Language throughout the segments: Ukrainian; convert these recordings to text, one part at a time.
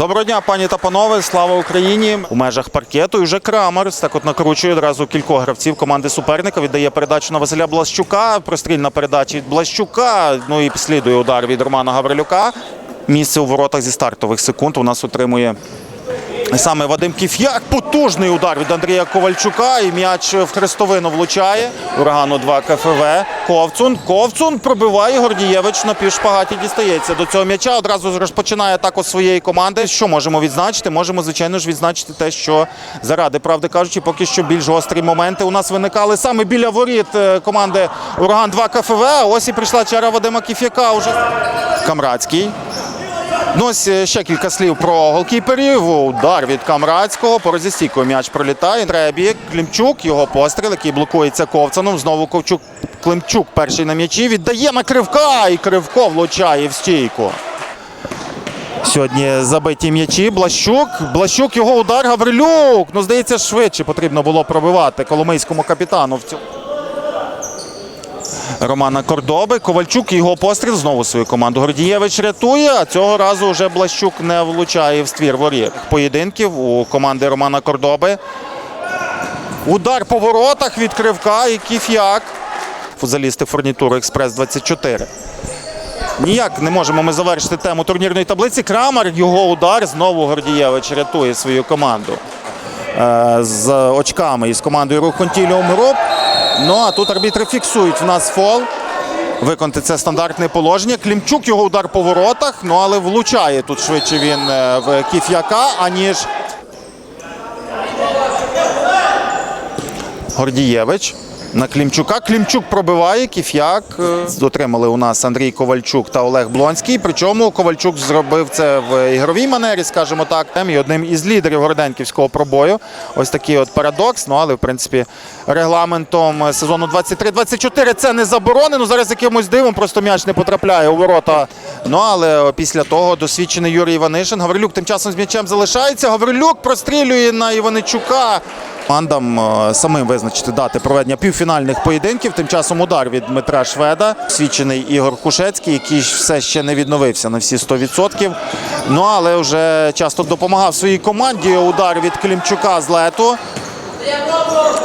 Доброго дня, пані та панове. Слава Україні! У межах паркету і вже Крамер так от накручує одразу кількох гравців команди суперника. Віддає передачу на Василя Блащука. Прострільна передача від Блащука. Ну і слідує удар від Романа Гаврилюка. Місце у воротах зі стартових секунд у нас отримує саме Вадим Кіф'як. Потужний удар від Андрія Ковальчука. І м'яч в хрестовину влучає. Урагану 2 КФВ. Ковцун. Ковцун пробиває. Гордієвич на півшпагаті дістається до цього м'яча. Одразу розпочинає атаку своєї команди. Що можемо відзначити? Можемо, звичайно ж, відзначити те, що заради правди кажучи, поки що більш гострі моменти у нас виникали саме біля воріт е, команди Ураган 2 КФВ. Ось і прийшла чара Вадима Кіф'яка. Уже Камрадський. Ну, ось е, ще кілька слів про голкіперів. Удар від Камрадського. По розістійку м'яч пролітає. Требі, Клімчук, його постріл, який блокується Ковцаном. Знову Ковчук, Климчук перший на м'ячі. Віддає на Кривка. І Кривко влучає в стійку. Сьогодні забиті м'ячі. Блащук. Блащук, його удар. Гаврилюк. Ну, здається, швидше потрібно було пробивати коломийському капітану в цьому. Романа Кордоби. Ковальчук його постріл знову свою команду. Гордієвич рятує, а цього разу вже Блащук не влучає в ствір воріт. Поєдинків у команди Романа Кордоби. Удар по воротах від Кривка і Кіф'як. Футзалісти фурнітури Експрес 24. Ніяк не можемо ми завершити тему турнірної таблиці. Крамер, його удар. Знову Гордієвич рятує свою команду. Е, з очками із командою Рух Контіліум Груп. Ну а тут арбітри фіксують в нас фол. Виконати це стандартне положення. Клімчук його удар по воротах, ну але влучає тут швидше він е, в Кіф'яка, аніж Гордієвич. На Клімчука. Клімчук пробиває, Кіф'як. е, Дотримали у нас Андрій Ковальчук та Олег Блонський. Причому Ковальчук зробив це в ігровій манері, скажімо так. І одним із лідерів Городенківського пробою. Ось такий от парадокс. Ну але в принципі регламентом сезону 23-24 це не заборонено. Зараз якимось дивом просто м'яч не потрапляє у ворота. Ну але після того досвідчений Юрій Іванишин. Гаврилюк тим часом з м'ячем залишається. Гаврилюк прострілює на Іваничука. Командам е, самим визначити дати проведення півфінальних поєдинків. Тим часом удар від Дмитра Шведа, свідчений Ігор Кушецький, який все ще не відновився на всі 100%. Ну але вже часто допомагав своїй команді. Удар від Клімчука з лету.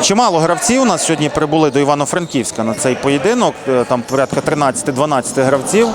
Чимало гравців у нас сьогодні прибули до Івано-Франківська на цей поєдинок. Е, Там порядка 13-12 гравців.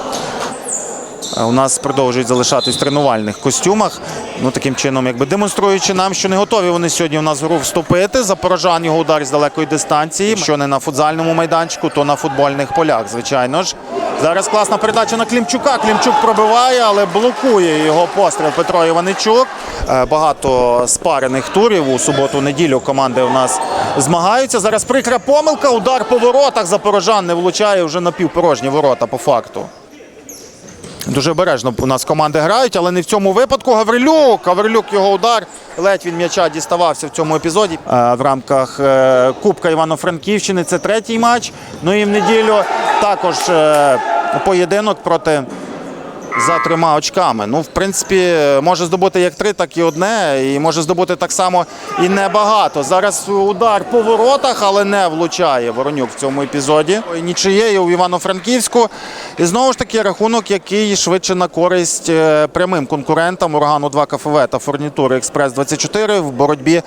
Е, У нас продовжують залишатись в тренувальних костюмах. Ну таким чином, якби демонструючи нам, що не готові вони сьогодні у нас в гру вступити. Запорожан його удар з далекої дистанції. Що не на футзальному майданчику, то на футбольних полях, звичайно ж. Зараз класна передача на Клімчука. Клімчук пробиває, але блокує його постріл Петро Іваничук. Е, Багато спарених турів у суботу-неділю команди у нас змагаються. Зараз прикра помилка. Удар по воротах. Запорожан не влучає вже на півпорожні ворота по факту. Дуже обережно у нас команди грають, але не в цьому випадку. Гаврилюк. Гаврилюк його удар. Ледь він м'яча діставався в цьому епізоді. Е, В рамках е, Кубка Івано-Франківщини це третій матч. Ну і в неділю також е, поєдинок проти. За трьома очками. Ну, в принципі, може здобути як три, так і одне. І може здобути так само і небагато. Зараз удар по воротах, але не влучає Воронюк в цьому епізоді. Нічиєю в Івано-Франківську. І знову ж таки рахунок, який швидше на користь е, прямим конкурентам Урагану 2 КФВ та фурнітури Експрес 24 в боротьбі